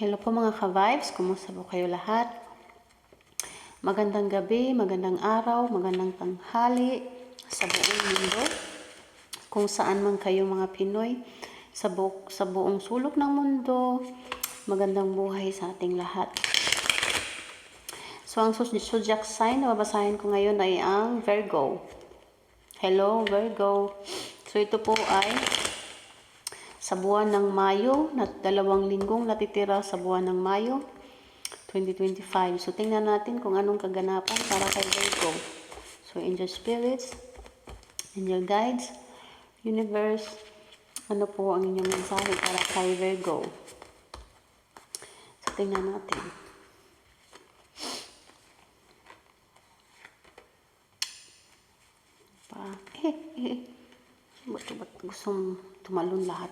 Hello po mga ka-vibes, kumusta po kayo lahat? Magandang gabi, magandang araw, magandang tanghali sa buong mundo. Kung saan man kayo mga Pinoy, sa, bu- sa buong sulok ng mundo, magandang buhay sa ating lahat. So ang zodiac sign na babasahin ko ngayon ay ang Virgo. Hello Virgo. So ito po ay sa buwan ng Mayo, na dalawang linggong natitira sa buwan ng Mayo 2025. So tingnan natin kung anong kaganapan para kay Virgo. So angel spirits, angel guides, universe, ano po ang inyong mensahe para kay Virgo. So tingnan natin. Pa, eh, eh, ba't, ba't gustong tumalon lahat?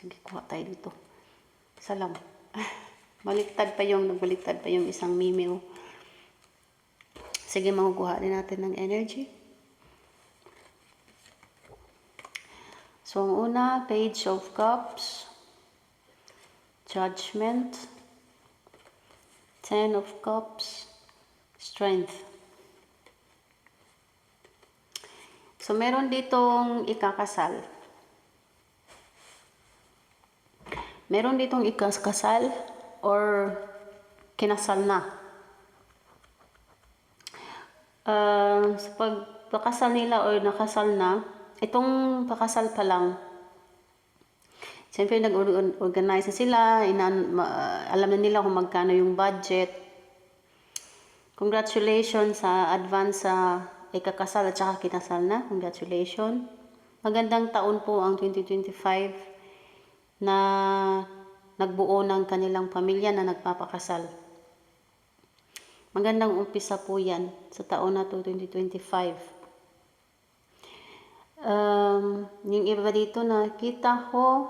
Sige, kuha tayo dito. Isa lang. Baliktad pa yung, nagbaliktad pa yung isang mimeo. Sige, makukuha din natin ng energy. So, ang una, Page of Cups, Judgment, Ten of Cups, Strength. So, meron ditong ikakasal. Meron ditong ikakasal or kinasal na. Uh, sa pagpakasal nila or nakasal na, itong pakasal pa lang, siyempre nag-organize na sila, inan, ma, alam na nila kung magkano yung budget. Congratulations sa advance sa ikakasal at saka kinasal na. Congratulations. Magandang taon po ang 2025 na nagbuo ng kanilang pamilya na nagpapakasal. Magandang umpisa po yan sa taon na to 2025. Um, yung iba dito nakita ko,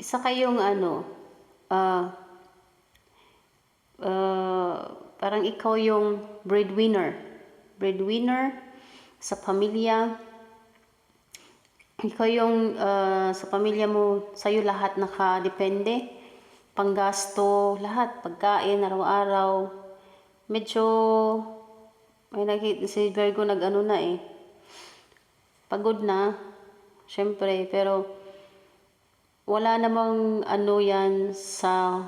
isa kayong ano, uh, uh, parang ikaw yung breadwinner. Breadwinner sa pamilya. Ikaw yung uh, sa pamilya mo, sa'yo lahat nakadepende. Panggasto, lahat. Pagkain, araw-araw. Medyo, may nakita si Virgo nag-ano na eh. Pagod na, syempre, pero wala namang ano yan sa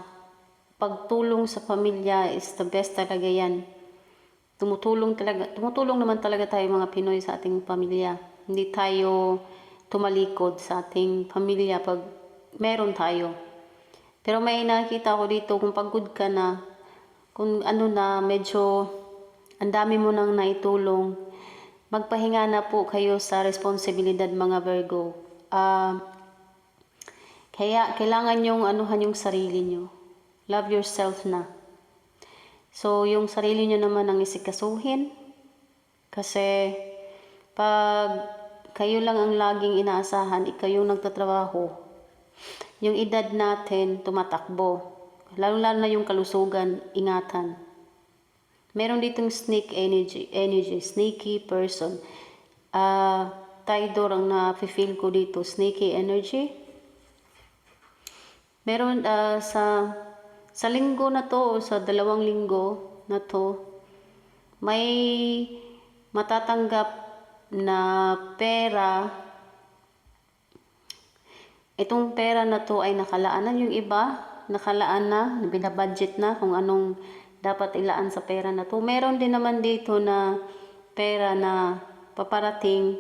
pagtulong sa pamilya is the best talaga yan. Tumutulong talaga, tumutulong naman talaga tayo mga Pinoy sa ating pamilya. Hindi tayo tumalikod sa ating pamilya pag meron tayo. Pero may nakita ko dito kung pagod ka na, kung ano na medyo ang dami mo nang naitulong, magpahinga na po kayo sa responsibilidad mga Virgo. Uh, kaya kailangan yung anuhan yung sarili nyo. Love yourself na. So, yung sarili nyo naman ang isikasuhin. Kasi, pag kayo lang ang laging inaasahan, ikaw yung nagtatrabaho, yung edad natin tumatakbo. Lalo-lalo na yung kalusugan, ingatan. Meron ditong snake energy, energy sneaky person. Uh, Tidor ang na-feel ko dito, sneaky energy. Meron uh, sa sa linggo na to o sa dalawang linggo na to, may matatanggap na pera. Itong pera na to ay nakalaanan yung iba, nakalaan na, binabudget na kung anong dapat ilaan sa pera na to. Meron din naman dito na pera na paparating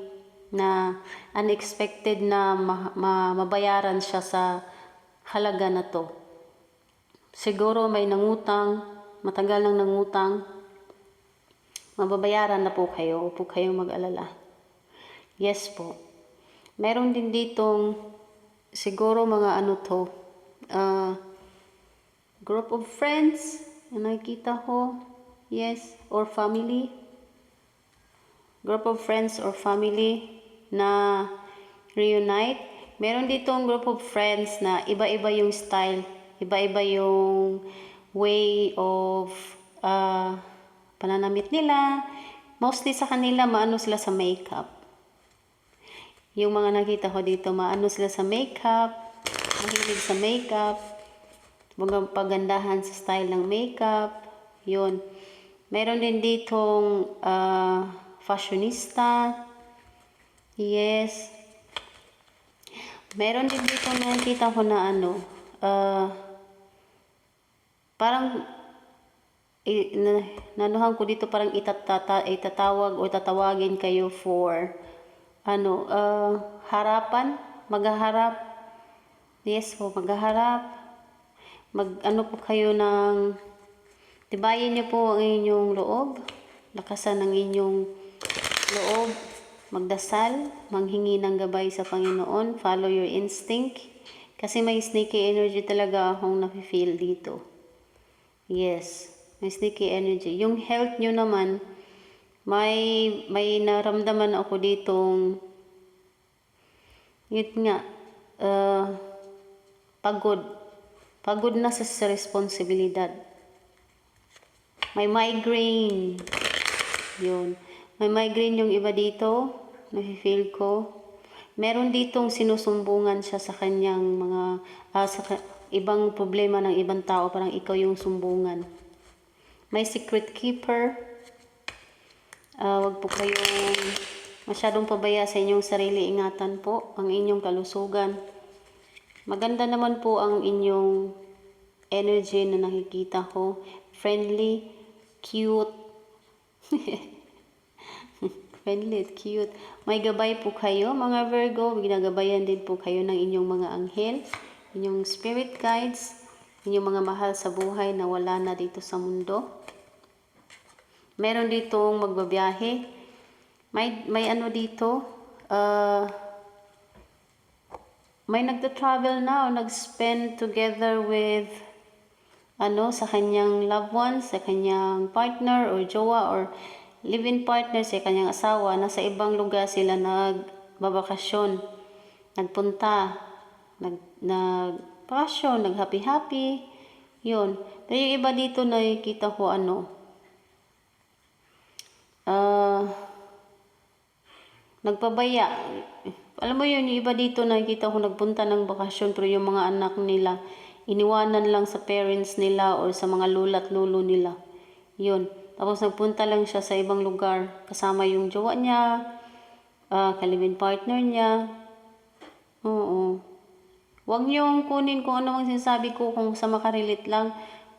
na unexpected na ma- ma- mabayaran siya sa halaga na to. Siguro may nangutang, matagal nang nangutang, mababayaran na po kayo, huwag po kayong mag-alala. Yes po. Meron din ditong, siguro mga ano to, uh, group of friends, na nakikita ko, yes, or family. Group of friends or family na reunite. Meron ditong group of friends na iba-iba yung style, iba-iba yung way of uh, pananamit nila. Mostly sa kanila, maano sila sa makeup. Yung mga nakita ko dito, maano sila sa makeup. mahilig sa makeup, mga pagandahan sa style ng makeup, yun. Meron din ditong ah, fashionista, yes. Meron din dito nakikita ko na ano, ah, parang na, nanuhan ko dito parang itatata, itatawag o tatawagin kayo for ano, ah, harapan, maghaharap. Yes po, maghaharap. Mag ano po kayo ng tibayin niyo po ang inyong loob, lakasan ng inyong loob, magdasal, manghingi ng gabay sa Panginoon, follow your instinct. Kasi may sneaky energy talaga akong nafe-feel dito. Yes, may sneaky energy. Yung health nyo naman, may may naramdaman ako ditong yun nga uh, pagod. Pagod na sa, responsibilidad. May migraine. Yun. May migraine yung iba dito nafe-feel ko. Meron ditong sinusumbungan siya sa kanyang mga ah, sa ibang problema ng ibang tao parang ikaw yung sumbungan. May secret keeper Ah, wag po kayong masyadong pabaya sa inyong sarili. Ingatan po ang inyong kalusugan. Maganda naman po ang inyong energy na nakikita ko. Friendly, cute. Friendly at cute. May gabay po kayo, mga Virgo. Ginagabayan din po kayo ng inyong mga anghel, inyong spirit guides, inyong mga mahal sa buhay na wala na dito sa mundo. Meron ditong magbabiyahe. May, may ano dito, ah, may nagta-travel na o nag-spend together with ano sa kanyang loved ones, sa kanyang partner or jowa or live-in partner sa kanyang asawa, nasa ibang lugar sila nagbabakasyon, nagpunta, nag nagbakasyon, nag-happy-happy, yun. Pero yung iba dito nakikita ko ano, ah, nagpabaya. Alam mo yun, yung iba dito nakikita ko nagpunta ng bakasyon pero yung mga anak nila, iniwanan lang sa parents nila or sa mga lula at lolo nila. Yun. Tapos nagpunta lang siya sa ibang lugar kasama yung jowa niya, ah kalibin partner niya. Oo. Huwag niyong kunin kung ano ang sinasabi ko kung sa makarelate lang.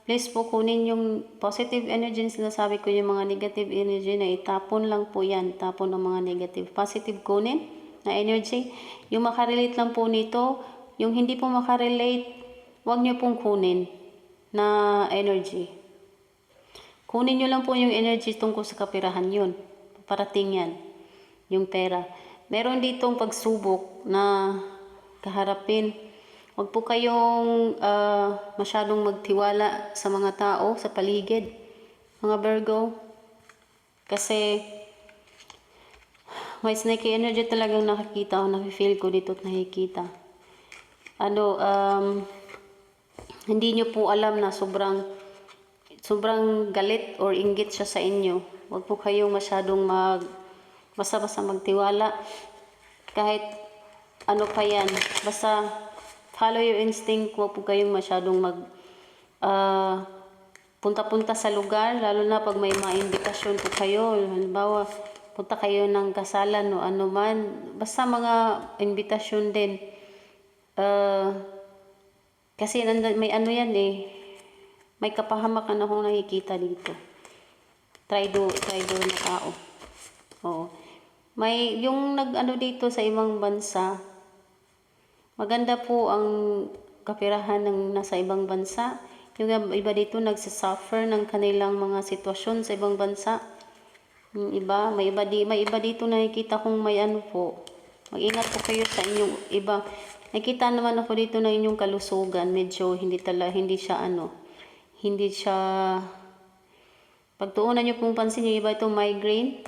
Please po kunin yung positive energy na sinasabi ko, yung mga negative energy na itapon lang po yan. Tapon ang mga negative. Positive kunin na energy. Yung makarelate lang po nito, yung hindi po makarelate, huwag niyo pong kunin na energy. Kunin nyo lang po yung energy tungkol sa kapirahan yun. Parating yan. Yung pera. Meron ditong pagsubok na kaharapin. Huwag po kayong ah, masyadong magtiwala sa mga tao, sa paligid. Mga Virgo. Kasi may snake energy talagang nakikita o nafe-feel ko dito at nakikita. Ano, um, hindi nyo po alam na sobrang sobrang galit or inggit siya sa inyo. Huwag po kayong masyadong mag basta-basta magtiwala. Kahit ano pa yan. Basta follow your instinct. Huwag po kayong masyadong mag ah, punta-punta sa lugar. Lalo na pag may mga invitasyon po kayo. Halimbawa, punta kayo ng kasalan o ano man. Basta mga invitasyon din. Ah, kasi may ano yan eh. May kapahamakan akong nakikita dito. Traido, traido na tao. Oo. May, yung nag-ano dito sa ibang bansa, maganda po ang kapirahan ng nasa ibang bansa. Yung iba dito nagsasuffer ng kanilang mga sitwasyon sa ibang bansa. Yung iba, may iba, di, may iba dito nakikita kong may ano po. Mag-ingat po kayo sa inyong iba. Nakita naman ako dito ng inyong kalusugan. Medyo hindi tala, hindi siya ano, hindi siya pagtuunan niyo pong pansin yung iba itong migraine.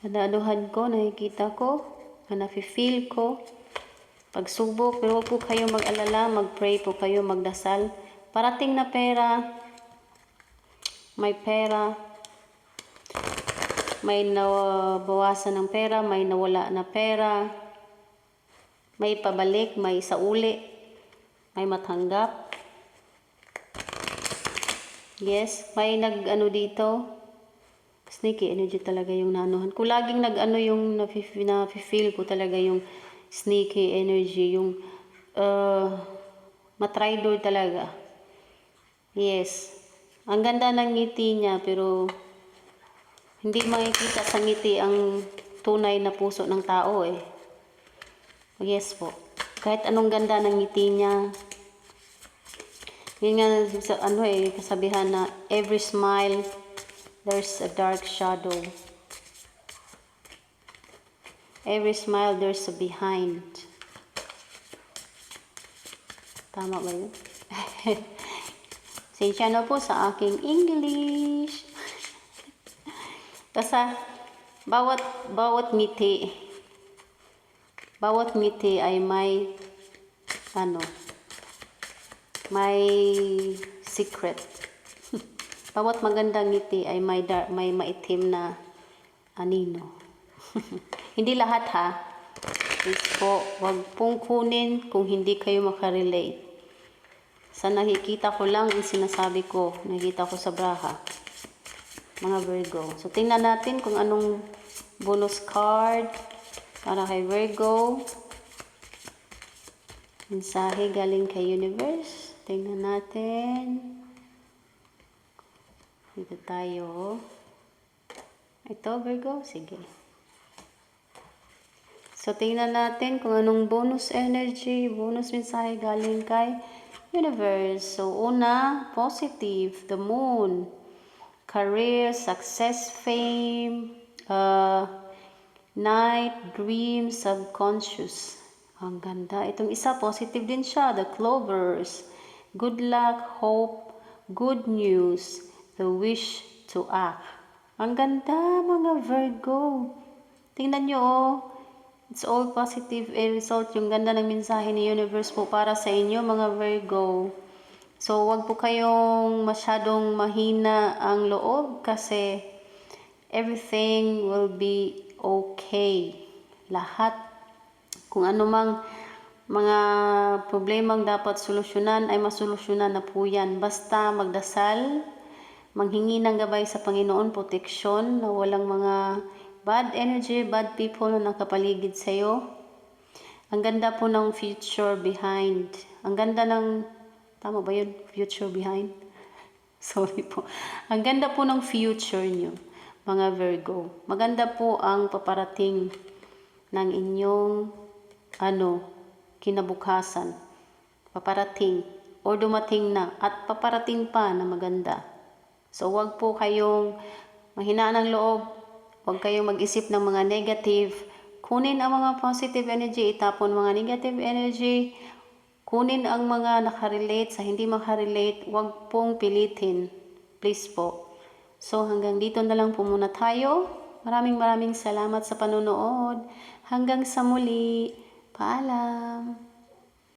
Nadaduhan ko, nakikita ko, na nafe-feel ko. Pagsubok, pero huwag po kayo mag-alala, mag-pray po kayo, magdasal. Parating na pera, may pera, may nabawasan ng pera, may nawala na pera. May pabalik, may sauli, may matanggap. Yes, may nag ano dito. Sneaky energy talaga yung nanuhan. Kung laging nag ano yung na-feel ko talaga yung sneaky energy, yung uh, matraidor talaga. Yes. Ang ganda ng ngiti niya pero hindi makikita sa ngiti ang tunay na puso ng tao eh. Yes po. Kahit anong ganda ng ngiti niya. Yun nga ano eh, kasabihan na every smile there's a dark shadow. Every smile there's a behind. Tama ba yun? Sensya na po sa aking English. Basta, bawat, bawat ngiti, bawat ngiti ay may, ano, may secret. Bawat magandang ngiti ay may, dar, may maitim na anino. hindi lahat ha. Please po, wag pong kunin kung hindi kayo makarelate. Sa nakikita ko lang ang sinasabi ko, nakikita ko sa braha. Mga Virgo. So, tingnan natin kung anong bonus card para kay Virgo. Mensahe galing kay Universe. Tingnan natin. Dito tayo. Ito, Virgo. Sige. So, tingnan natin kung anong bonus energy, bonus mensahe galing kay Universe. So, una, positive, the moon, career, success, fame, uh, night, dream, subconscious. Ang ganda. Itong isa, positive din siya, the clovers, good luck, hope, good news, the wish to act. Ang ganda, mga Virgo. Tingnan nyo, oh. It's all positive a result. Yung ganda ng mensahe ni Universe po para sa inyo, mga Virgo. So, wag po kayong masyadong mahina ang loob kasi everything will be okay. Lahat, kung ano mang mga problemang dapat solusyonan ay masolusyonan na po yan. Basta magdasal, manghingi ng gabay sa Panginoon, proteksyon, na walang mga bad energy, bad people na nakapaligid sa'yo. Ang ganda po ng future behind. Ang ganda ng, tama ba yun? Future behind? Sorry po. Ang ganda po ng future nyo, mga Virgo. Maganda po ang paparating ng inyong, ano, kinabukasan. Paparating. O dumating na. At paparating pa na maganda. So, wag po kayong mahinaan ng loob Huwag kayong mag-isip ng mga negative. Kunin ang mga positive energy, itapon mga negative energy. Kunin ang mga nakarelate sa hindi makarelate. Huwag pong pilitin. Please po. So hanggang dito na lang po muna tayo. Maraming maraming salamat sa panonood. Hanggang sa muli. Paalam.